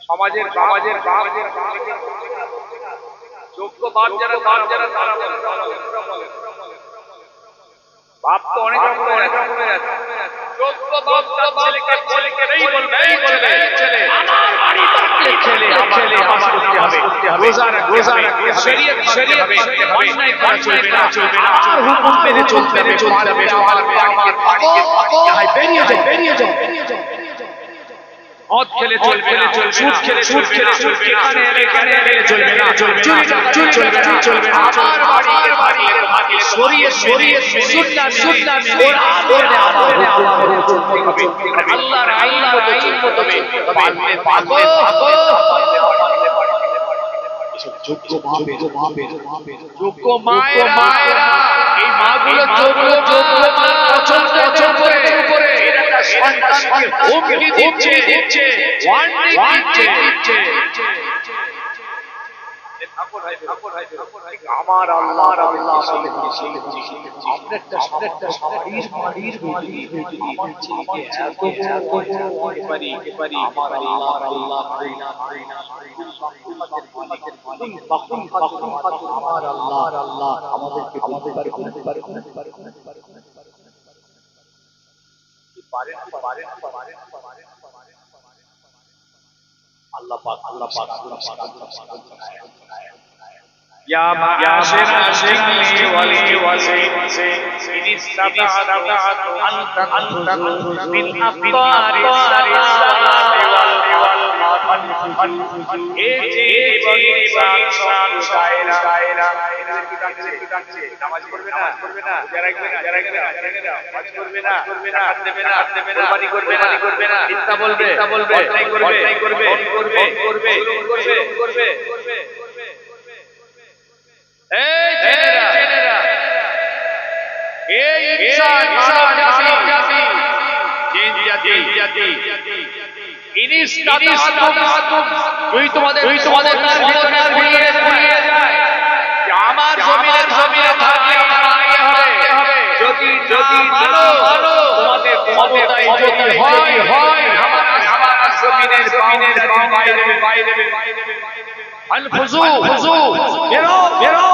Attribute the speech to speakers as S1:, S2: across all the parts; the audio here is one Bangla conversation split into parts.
S1: সমাজের সমাজের বাপ যোগ্য বাপ যারা বাপ যারা তারা। বাপ তো অনেক অনেক যোগ্য বাপ তার ছেলেকে ছেলেকে এই বলবে বলবে ছেলে আমার বাড়ি থাকলে ছেলে আমার নামাজ পড়তে হবে। রোজা রাখতে রোজা রাখতে শরীয়ত শরীয়ত মানতে অন্যায় করা চলবে না চলবে না আমার হুকুম মেনে চলতে হবে চলতে হবে আমার পাড়িয়ে আমার বাড়িকে ভাই বেরিয়ে যাও বেরিয়ে যাও। মদ খেলে চলবে না সুদ খেলে চলবে না এখানে এখানে এলে চলবে না চুরি চুরি চলবে না চলবে না আমার বাড়ি আমার বাড়ি ভাগে সরিয়ে সরিয়ে সুন্নাহ সুন্নাহ কোরআন বলে আমার আল্লাহর আইন মতো চলতে পারলে পারব
S2: যোগ্য ভাবে ভাবে ভাবে
S1: মায়েরা এই মাগুলো যোগ্য যোগ্য পছন্দ পছন্দ করে এরা একটা সন্তানকে হুমকি দিচ্ছে দিচ্ছে আমার আল্লাহ আল্লাহ
S2: আমাদেরকে আমাদের अल्लाह पाक अल्लाह पाक अल्लाह पाक अल्लाह पाक या
S1: माशिर आशिकी वली वसी इन इस्तताअत अन तखुजु मिन अफ्तारिस सलाति वल এই যে জীবনের ইমান সম্প্রদায়েরা নামাজ পড়বে না করবে না যারা যারা যারা নামাজ করবে না করবে না দেবে না দেবে না পানি করবে না করবে না মিথ্যা বলবে মিথ্যা বলবে অন্যায় করবে অন্যায় করবে করবে করবে করবে করবে এই জেনেরা এই ইনসান মানব জাতি জিন জাতি তুই তোমাদের তুই তোমাদের ভিতরে ঘুরিয়ে ঘুরিয়ে যায় যে আমার জমিনের জমিনে থাকলে আমার আগে হবে যদি যদি তোমাদের ক্ষমতায় যদি হয় হয় আমার আমার জমিনের জমিনের বাইরে বাইরে বাইরে আনফুজু ফুজু বেরো বেরো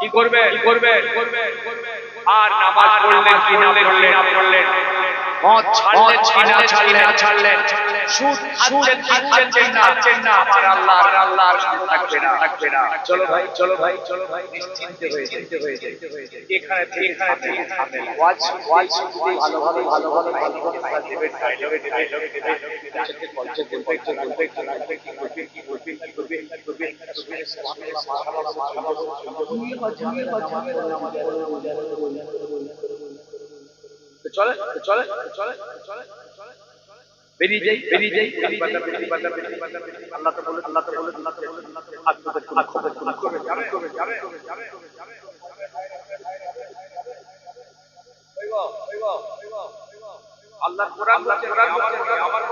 S1: কি করবে কি করবে? আর নামাজ পড়লেন কি না পড়লেন না পড়লেন মদ ছাড়লেন ছাড়লেন না ছাড়লেন সুদ খাচ্ছেন খাচ্ছেন খাচ্ছেন না আমার আল্লাহ আর আল্লাহ আর সুদ থাকবে না থাকবে না চলো ভাই চলো ভাই চলো ভাই নিশ্চিন্তে হয়ে চিন্তে হয়ে যায় এখানে থেকে এখানে থেকে থামে ওয়াজ ওয়াজ শুনতে ভালো ভালো ভালো ভালো ভালো ভালো দেবে দেবে দেবে দেবে দেবে দেবে কলচে বলবে কি বলবে কি বলবে কি করবে কি করবে কি করবে কি করবে সুবহানাল্লাহ মাশাআল্লাহ চলে চলে চলে চলে বেরিয়ে যাই বেরিয়ে যাই আল্লাহ তো বলে আল্লাহ তো বলে আল্লাহ তো বলে আত্মদের কোন খবর কোন খবর যাবে যাবে যাবে যাবে আল্লাহ কোরআন বলছে আমার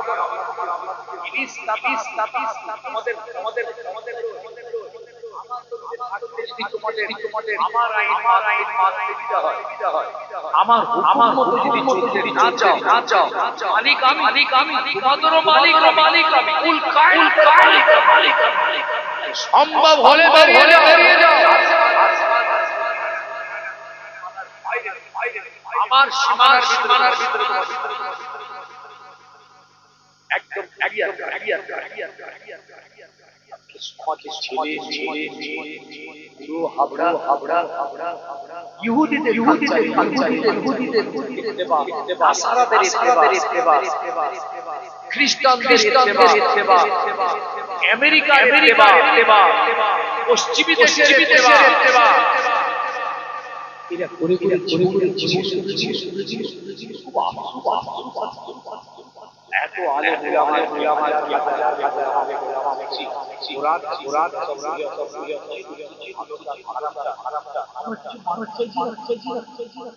S1: আমাদের আমাদের আমাদের আমার আইন মানতে দিতে হয় আমার আমার মতো যদি চলতে না চাও না চাও মালিক আমি মালিক আমি তোমাদেরও মালিক মালিক আমি কুল কায়নাত মালিক মালিক সম্ভব হলে বেরিয়ে যাও বেরিয়ে যাও আমার সীমানার সীমানার ভিতরে একদম এগিয়ে আসো, ছেলে ছেলে ছেলে হাবড়া হাবড়া হাবড়া ইহুদিদের ইহুদিদের ইহুদিদের ইহুদিদের ইত্তেবা নাসারাদের ইত্তেবা ইত্তেবা খ্রিস্টানদের ইত্তেবা ইত্তেবা আমেরিকার ইত্তেবা ইত্তেবা পশ্চিমী দেশের ইত্তেবা ইত্তেবা
S2: এরা করে করে করে করে জীবন
S1: এত আলেম উলামা উলামা কি হাজার হাজার আলেম উলামা দেখছি কোরআন কোরআন সবরিয়া সবরিয়া হারামটা হারামটা
S2: আমরা কিছু মানুষ চাইছি না চাইছি না চাইছি না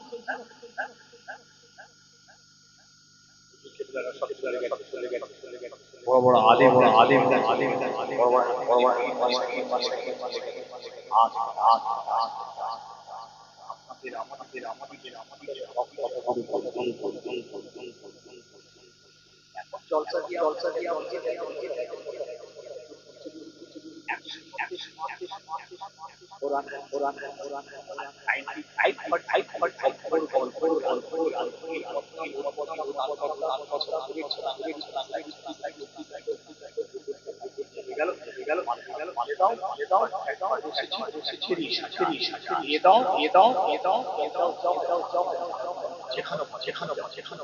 S2: বড় বড় আলিম বড় আলিম আলিম বড় বড় বড় বড় মাশাআল্লাহ মাশাআল্লাহ আজ আজ আজ আমাদের আমাদের আমাদের আমাদের মানে মানে যাও যাও যাও যেখানে যেখানে যেখানে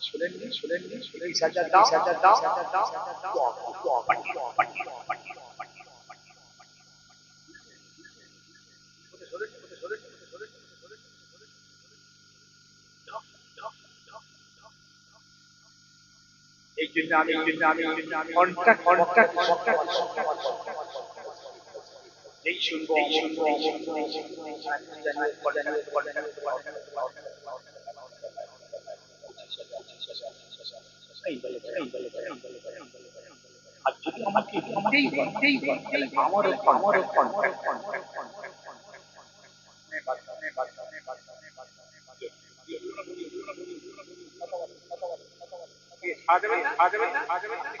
S2: শুনেন সাজা দাও এই জন্য আমি এই জন্য আমি কন্ট্যাক্ট কন্ট্যাক্ট কন্ট্যাক্ট এই শুনব শুনব শুনব এই শুনব আর যদি আমাকে দিতেই দিতেই দিতেই আমারও আমারও কন্ট্যাক্ট কন্ট্যাক্ট সাজাবেন না সাজাবেন না সাজাবেন না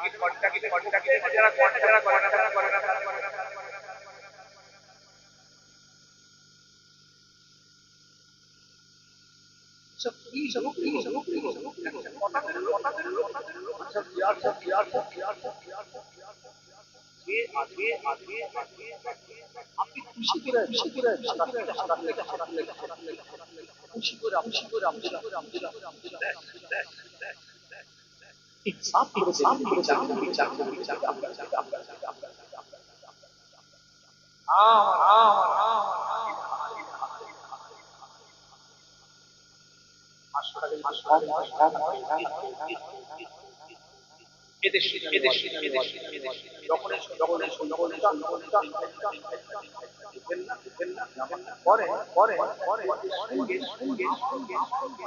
S2: কি কন্ট্যাক্ট কন্ট্যাক্ট যারা যারা করে না তারা করে না তারা করে না সব কি সব কি সব কি কথা বেরোলো কথা বেরোলো কথা বেরোলো সব ইয়ার সব ইয়ার সব ইয়ার সব ইয়ার সব ইয়ার সব যে আগে আগে আগে আপনি খুশি করে খুশি করে খুশি করে খুশি করে খুশি করে ঠিক সাফ করে সাফ করে চাপ করে চাপ করে চাপ আমরা চাপ আমরা চাপ আমরা চাপ আমার আমার আমার এদেশে এদেশে এদেশে এদেশে যখন যখন যখন পরে পরে পরে সঙ্গে সঙ্গে সঙ্গে সঙ্গে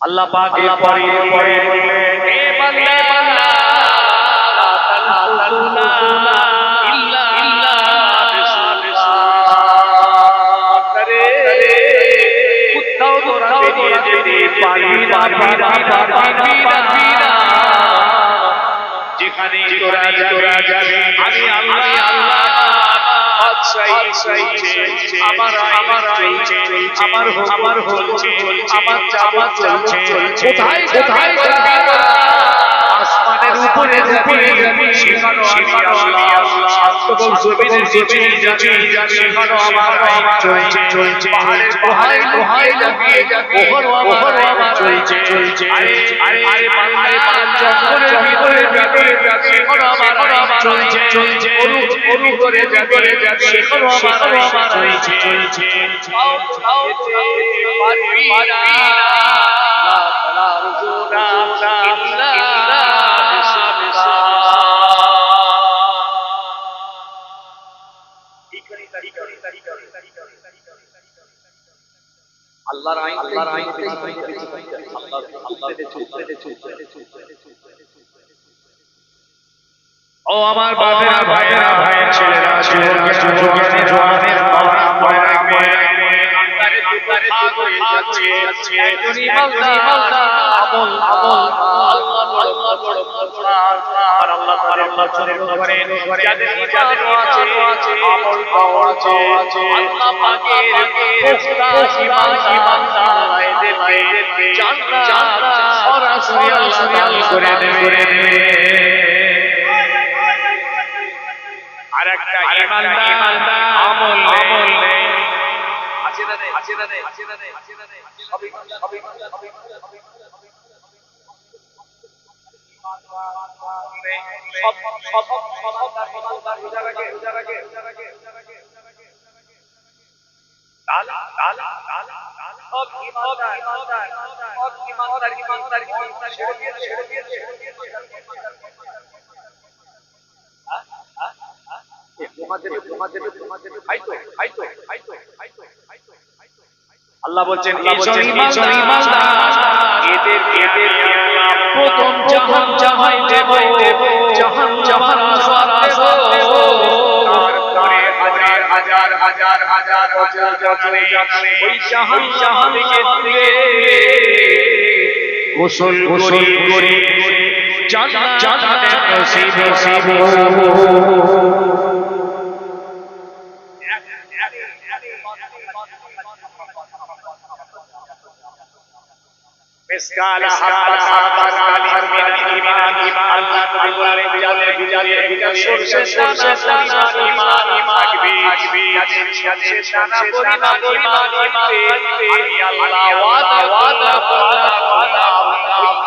S1: আল্লাহ পাক এরপরে এরপরে বললেন হে বান্দা বান্দা যেখানে তোরা তোরা যাবি আমি আল্লাহ আল্লাহ আমার আমার আমার আমার হচ্ছে আমার যাওয়া চলছে কোথায় কোথায় আসমানের উপরে উপরে যাবি সেখানে সেখানে আল্লাহ। তখন জমিনের জমিনে যাবি সেখানে আমার আমার চলছে চলছে পাহাড়ের পাহাড়ে পাহাড়ে যাবি ওহর ওহর আমার চলছে চলছে আরে আরে আরে পাহাড় জঙ্গলের ভিতরে যাবি সেখানে আমার আমার চলছে চলছে অনু অনু করে যাবি সেখানে আমার আমার চলছে চলছে পারবি না লা তারজুনা ইল্লা
S2: আল্লাহর আইন আল্লাহর আইন আল্লাহ
S1: ও আমার বাপেরা ভাইয়েরা ভাইয়ের ছেলেরা যুবকেরা যুবকেরা জওয়ানের বাবারা মনে রাখবে আর আর একটা ইমানদার আমল আমল নেই তোমাদের তোমাদের তোমাদের আইতো আইতো আইতো আইতো আল্লাহ বলছেন এদের এদের প্রথম জাহান জাহাই দেব জাহান জাহান আসাদ দেব তারপরে হাজার হাজার হাজার হাজার ওই জাহান জাহান গোসল গোসল করে জান্নাত জান্নাত নসিব নসিব মিসকালা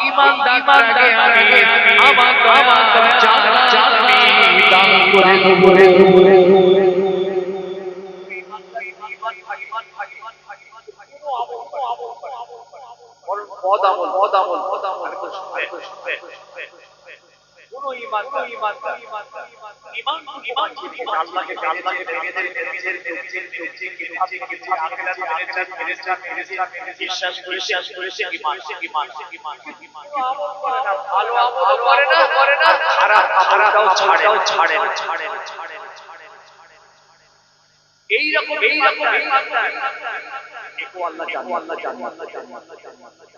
S1: ইমানদারকে আমি আমার আমার জান জান দান করে করে করে বিশ্বাস করে শেষ করে সে কি মানুষে আল্লাহ জানো আল্লাহ জানো আল্লাহ জানো আল্লাহ জানো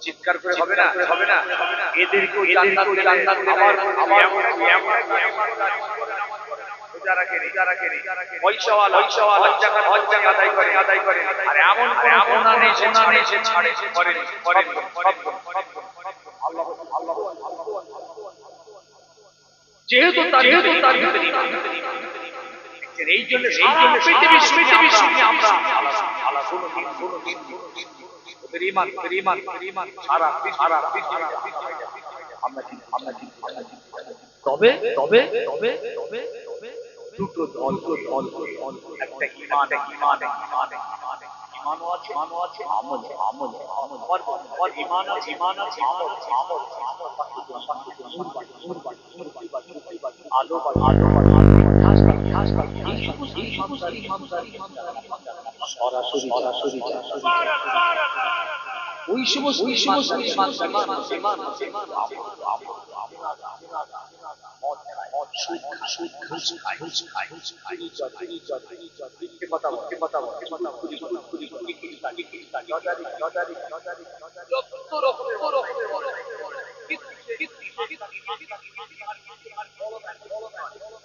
S1: চিৎকার করে হবে না হবে না এদেরকে যেহেতু এই জন্য আমরা আলাদা আলাদা কোনো দিন কোনো দিন ওদের ঈমান ওদের ঈমান ওদের ঈমান সারা সারা পৃথিবী আমরা কি আমরা কি আমরা কি তবে তবে তবে তবে তবে দুটো দল দুটো দল দল একটা ঈমান একটা ঈমান ঈমান ঈমান ঈমানও আছে। ঈমানও আছে আমল আমল আমল পর পর ঈমান আছে ঈমান আছে আমল আমল আমল নূর বাড়ি নূর বাড়ি নূর বাড়ি নূর বাড়ি আলো বাড়ি আলো বাড়ি ঠাস বাড়ি সরাসরি সরাসরি ওই সমস্ত ওই সমস্ত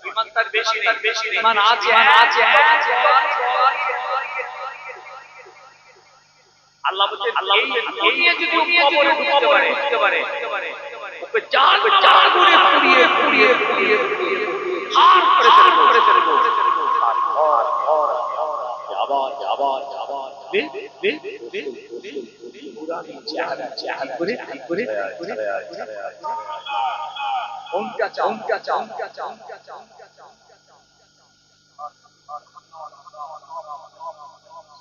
S1: ইমান তার বেশি ইমান আছে আছে আছে আল্লাহ বলছেন আল্লাহ এই যদি কবরে ঢুকতে পারে ঢুকতে পারে ওকে চার চার গুণে পুড়িয়ে পুড়িয়ে পুড়িয়ে পুড়িয়ে হার করে ফেলব করে ফেলব আর আর আবার আবার আবার লে লে লে পুরানি চেহারা চেহারা করে করে করে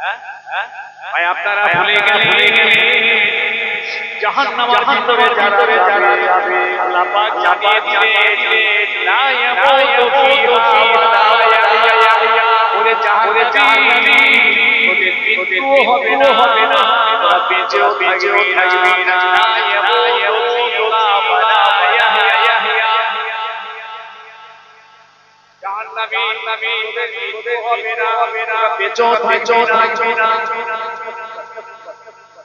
S1: ভাই আপনারা ভুলে গেলেন জাহান্নামের ভিতরে যারা যাবে আল্লাহ পাক জানিয়ে দিলেন লা ইয়ামুতু ফিহা ওয়া লা ইয়াহইয়া ওরে জাহান্নামী ওদের মৃত্যু হবে না হবে না বেঁচেও বেঁচেও থাকবে না লা ইয়ামুতু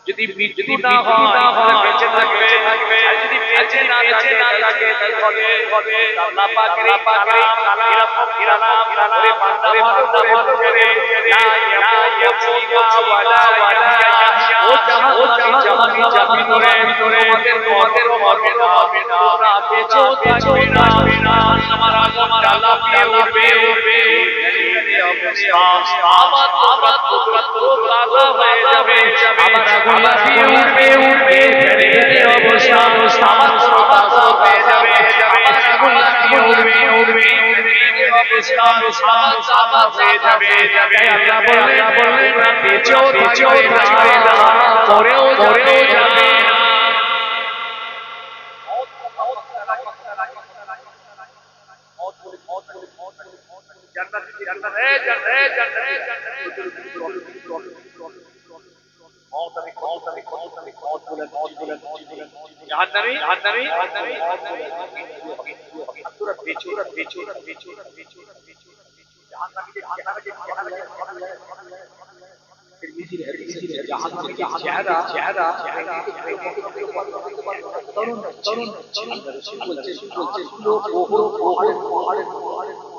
S1: যদি মৃত্যু না হয় বেঁচে থাকবে যদি বেঁচে না থাকে না থাকে তাহলে হবে আল্লাহ পাকের কালাম এরকম কালাম ওরে বান্দা ভালো ভালো করে লা ইয়ামুতু ওয়ালা ওয়ালা ও জাহান জাহান জাহান ভিতরে তোমাদের তোমাদের হবে না হবে না বেঁচে থাকবে না আমার আমার আল্লাহ পেয়ে উঠবে উঠবে আমার আমার তো কালা হয়ে যাবে আমার আগুন লাফিয়ে উঠবে উঠবে অবস্থা আমার এই অবস্থা আমার কালা হয়ে যাবে যাবে আল্লাহ বললেন বললেন পিছেও থাকবে না পরেও পরেও যাবে জান্নাত জান্নাত এ জান্নাত এ জান্নাত এ জান্নাত জাহান্নামী জাহান্নামী জাহান্নামী আব্দুর বিচু বিচু বিচু বিচু জাহান্নামী জাহান্নামী চেহারা চেহারা তরুণ তরুণ বলছে বলছে লোক ওহো ওহো ওহো আর আগুনের আগুনে হবে হবে কালো রঙের রঙের আগুনের আগুনের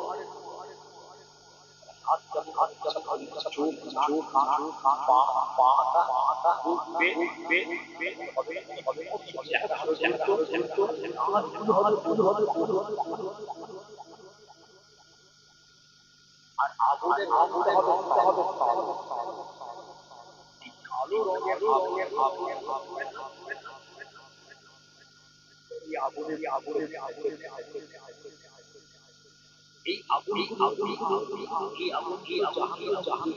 S1: এই আগুনের আগুনের আগুনের আগুনের এই আগুন আগুন এই আগুন এই জাহান জাহান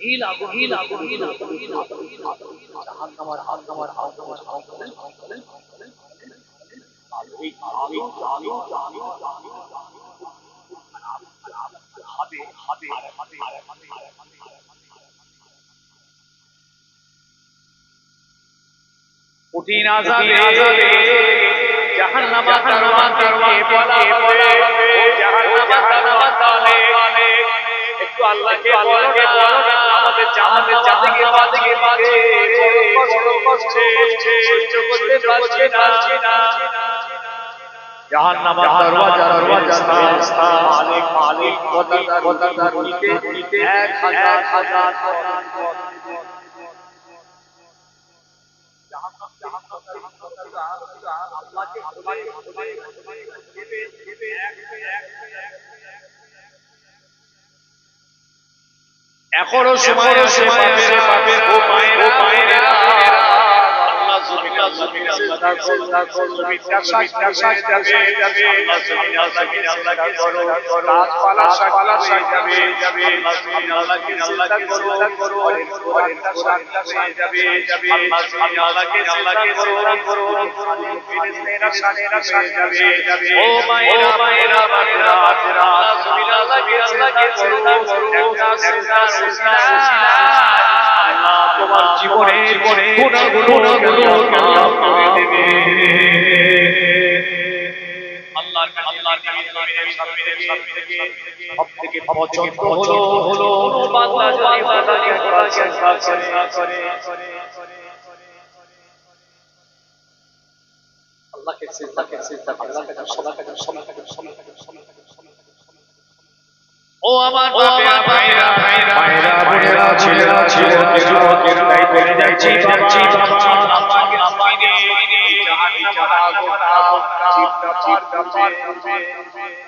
S1: নীল আগুন নীল আগুন নীল আগুন নীল আগুন জাহান আমার হাত আমার হাত আমার হাত এই আলো আলো আলো হবে হবে হবে কঠিন আযাবে আযাবে জাহান্নামা তারওয়া তারওয়াকে বলা হবে ও জাহান্নামা তারওয়া তালে একটু আল্লাহকে বলো না আমাদের জাহান্নামে জাদিকে বাদিকে বাজে কষ্ট সহ্য করতে পারছি না জাহান্নামা দরওয়াজা দরওয়াজা মালিক মালিক কদাদার কদাদার নিতে নিতে এক হাজার হাজার এখনও সময় আছে পাপেরা পাপেরা ও মায়েরা ও মায়েরা মায়েরা মায়েরা মায়েরা জমিনা আল্লাহকে আল্লাহকে সিজদা করো সিজদা সিজদা আল্লাহ তোমার জীবনে গুনাহগুলো মাফ করে দেবে আল্লাহর সবথেকে পছন্দ হলো হলো বান্দা যদি বান্দাকে করে আল্লাহকে সিজদা আল্লাহকে ও আমার ভাইরা ভাইরা ভাইরা বোনেরা ছেলেরা ছেলেরা যুবকেরা তাই বলে যাচ্ছি চিপটা চিপটা পার করবে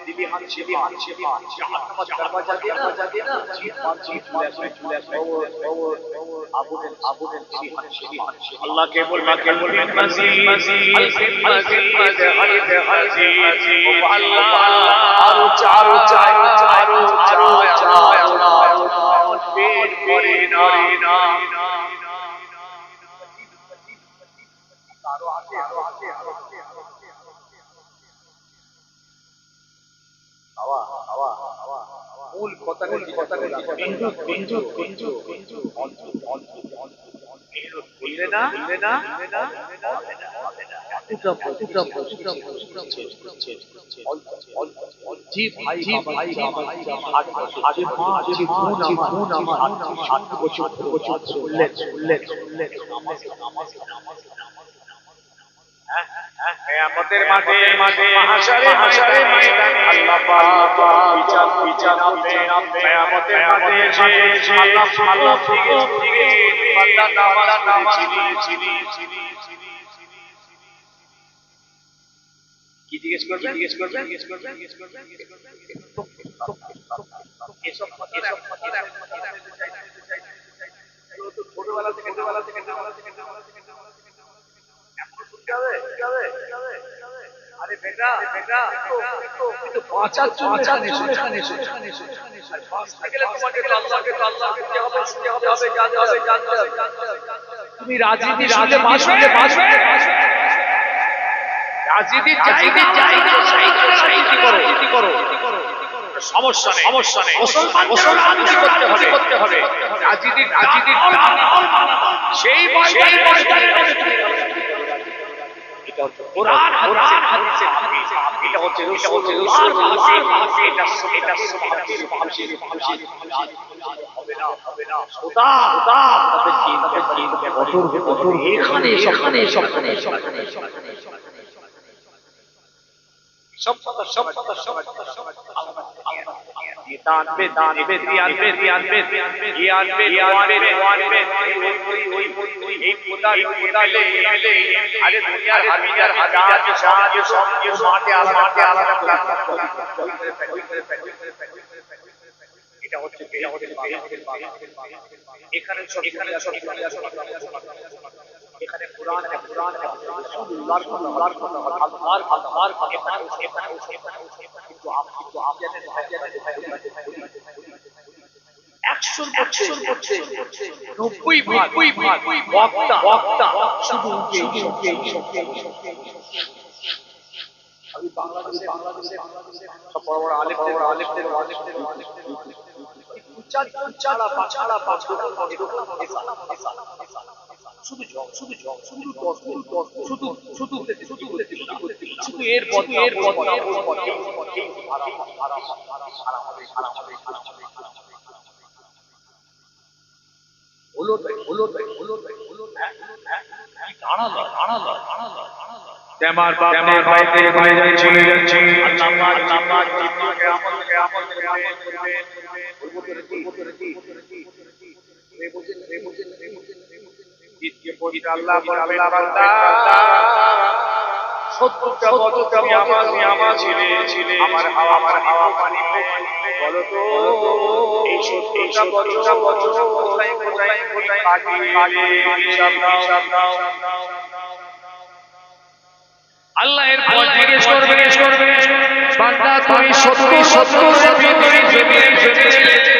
S1: দিবি হাত ছিবি হাত ছিবি জাহান্নামের দরওয়াজা দিয়ে না দিয়ে না চিপ পার চিপ চলে আসবে চলে আসবে আগুনের আগুনের দিবি হাত ছিবি হাত ছিবি আল্লাহকে বলবে কে বলবে মাজিদ মাজিদ মাজিদ মাজিদ মাজিদ ও আল্লাহ আরও চারো চারো চারো আরও আরও আরও আরও পেট করে না না আরও আছে আরও আছে আরও আছে হাওয়া হাওয়া হাওয়া মূল কথা কথা বিন্দু বিন্দু বিন্দু বিন্দু
S2: করলে না করলে না আমার
S1: কিয়ামতের মাঠে মাঠে মাহশারে মাহশারে ময়দান আল্লাহ পাক বিচার বিচার হবে কিয়ামতের এসে এসে আল্লাহ আল্লাহ ফিরে ফিরে বান্দা নামাজ নামাজ চিনি চিনি কি জিজ্ঞেস করবেন জিজ্ঞেস করবেন জিজ্ঞেস করবেন জিজ্ঞেস করবেন জিজ্ঞেস করবেন
S2: এসব এসব ছোটবেলা থেকে ছোটবেলা থেকে ছোটবেলা থেকে এখন শুনতে হবে শুনতে হবে শুনতে হবে আরে বেটা বেটা কিন্তু বাঁচার জন্য এখানে এখানে এখানে আর বাঁচতে গেলে তোমাকে তো আল্লাহকে তো আল্লাহকে দিতে হবে শুনতে হবে হবে জানতে হবে জানতে হবে তুমি রাজনীতি রাজে বাঁচবে বাঁচবে রাজনীতির জায়গা জায়গা রাজনীতি করো রাজনীতি করো। সমস্যা নেই। সমস্যা নেই। মুসলমান মুসলমানদের করতে হবে। করতে হবে। রাজনীতি রাজনীতি সেই এটা হচ্ছে কোরআন কোরআন হাদিসে এটা হচ্ছে রাসূলুল্লাহ এটা এটা সুবহানাল্লাহ হবে না হবে না খোদা খোদা তাদের কি তাদের কি কঠোর কঠোর এখানে সেখানে সব কথা সব কথা সব কথা সব দান বে দান বে দিয়ান বে দিয়ান বে দিয়ান বে দিয়ান বে দিয়ান বে ওই ওই ওই ওই এই খোদা খোদা লে লে আরে দুনিয়ার হাজার হাজার সাহায্য সব কিছু মাঠে আলাদা মাঠে আলাদা এটা হচ্ছে এটা হচ্ছে এখানে সব এখানে সব এখানে সব এখানে কোরআন আছে কোরআন আছে রাসূলুল্লাহর কথা আল্লাহর কথা আল্লাহর আল্লাহর কথা এখানে এখানে কিন্তু করছে। করছে। নব্বই নব্বই বক্তা। বক্তা। শুধু আমি বাংলাদেশে বাংলাদেশে সব বড় বড় আলেমদের আলেমদের আলেমদের চার চারা পাছাড়া পাছাড়া শুধু জগ শুধু শুধু শুধু শুধু শুধু শুধু শুধু এর পথ এর পথ এর পথ এই পথ এই আরাম আরাম আরাম আরাম হবে আরাম হবে হলো তাই হলো তাই হলো তাই হলো তাই দাঁড়াল দাঁড়াল দাঁড়াল দাঁড়াল
S1: বাপ নে ভাই তে ভাই যাই চলে যাচ্ছে
S2: আল্লাহ পাক আল্লাহ আমল কে? আমল কে আমল করবে বলব বলব রে রে রে
S1: পড়ি আল্লাহ বান্দা সত্তরটা বছর তুমি আমার নিয়ামা ছিলে ছিলে আমার হাওয়া আমার হাওয়া পানি বলো তো এই সত্তরটা বছর বছর কোথায় কোথায় কোথায় কাটিয়ে হিসাব দাও হিসাব দাও আল্লাহ এর পর জিজ্ঞেস করবে জিজ্ঞেস করবে বান্দা তুমি সত্তর সত্তর ভিতরে জমিয়ে জমিয়ে আমার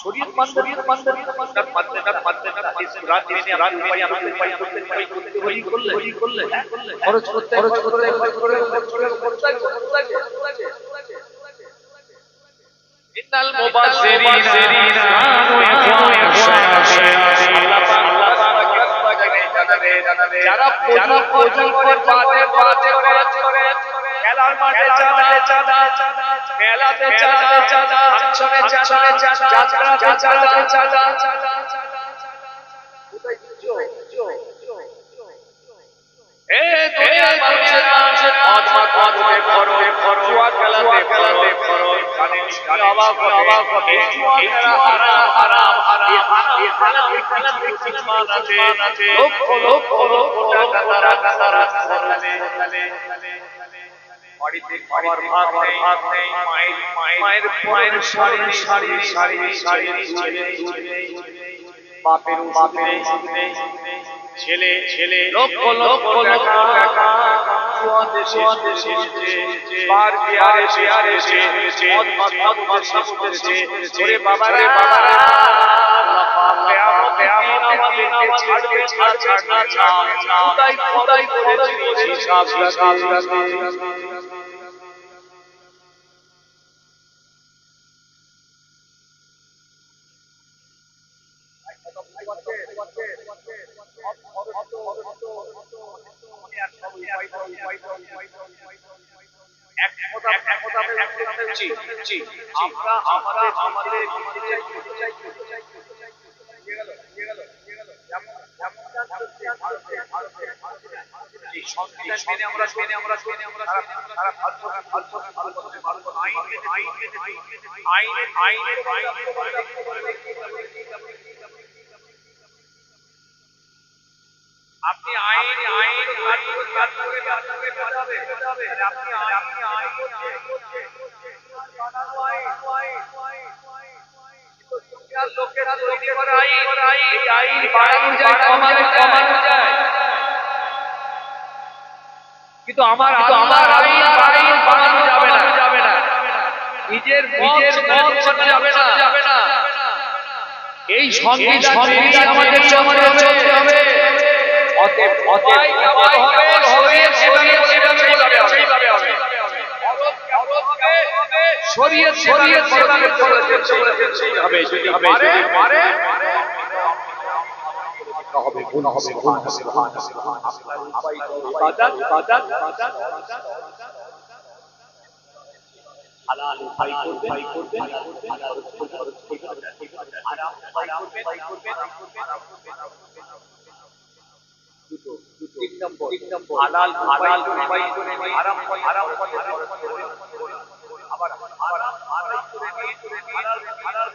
S1: শরীয়ত শরীয়ত মানবেন না মানবেন না মানবেন না রাত দিনে রাত উপায় আপনি উপায় করতে উপায় করতে হলি করলে হলি করলে খরচ করতে খরচ করতে খরচ করতে খরচ করতে করতে ইন্নাল মুবাশশিরিনা কানু যারা যারা প্রচুর করে পাতে পাতে করে খেলার মাঠে চাঁদা চাঁদা মেলাতে চাঁদা চাঁদা আচ্ছনে চাঁদা যাত্রাতে চাঁদা চাঁদা কোথায় জো জো এ দুনিয়ার মানুষের
S3: মানুষের অধমা অধমে ভরো ভরো জুয়া খেলাতে খেলাতে ভরো
S1: কানে কানে অবাক অবাক হবে এই জুয়া হারা হারাম হারাম এই হারাম এই খেলা দেখছি মান আছে লক্ষ লক্ষ লক্ষ টাকা টাকা টাকা টাকা টাকা বাড়িতে খাবার ভাত নেই ভাত নেই মায়ের মায়ের মায়ের শাড়ি শাড়ি শাড়ি শাড়ি ছেলে বাপের বাপের ছেলে ছেলে লক্ষ লক্ষ লক্ষ টাকা জুয়াতে শেষে শেষে বার বিয়ারে বিয়ারে শেষে মদ মদ মদ মদ শেষে ওরে বাবা রে বাবা রে আমাকে আমাকে আমাকে ছাড়বে ছাড়বে ছাড়বে না খোদাই খোদাই করেছি হিসাব হিসাব এক কথা এক কথা আমি বলতে চাইছি জি আমরা আমরা আমাদের করতে চাই করতে চাই করতে চাই করতে চাই দিয়ে গেল দিয়ে গেল দিয়ে গেল যেমন যেমন ভারতে ভারতে মেনে আমরা মেনে মেনে ভারত ভারত ভারত আইন আইন আইন আইন আইন আপনি আইন আইন কাজ করে কাজ করে কাজ করে বাঁচাবে বাঁচাবে আপনি আপনি আইন করছে করছে বানানো আইন আইন লোকেরা তৈরি করা আইন এই আইন বাড়ানো যায় কমানো কমানো যায়। কিন্তু আমার আমার আইন আইন বাড়ানো যাবে না। যাবে না। নিজের নিজের যাবে না। যাবে না। এই সংবিধান আমাদের চলতে হবে। অতএব অতএব হবে শরীয়ত সেখানে সেখানে বলাবে সেইভাবে হবে শরীয়ত শরীয়ত সেখানে চলেছে চলেছে সেইভাবে যদি পারে পারে হবে গুণ হবে গুণ হবে বাজার বাজার বাজার হালাল ভাই করবে ভাই করবে হালাল আরাম ভাই করবে ভাই করবে তিন নম্বর তিন নম্বর হালাল হালাল উপায় করে নিয়ে আরাম পথে আরাম পথে আবার আবার আরাম করে নিয়ে হালাল হালাল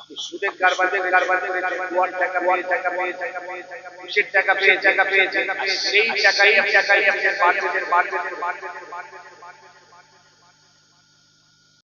S1: আপনি সুদের কারবারে কারবারে ওয়ান টাকা ওয়ান টাকা পেয়ে টাকা পেয়ে টাকা ঘুষের টাকা পেয়ে টাকা পেয়ে টাকা পেয়ে সেই টাকাই আপনি টাকাই আপনি মার্কেটের মার্কেটের মার্কেটের মার্কেটের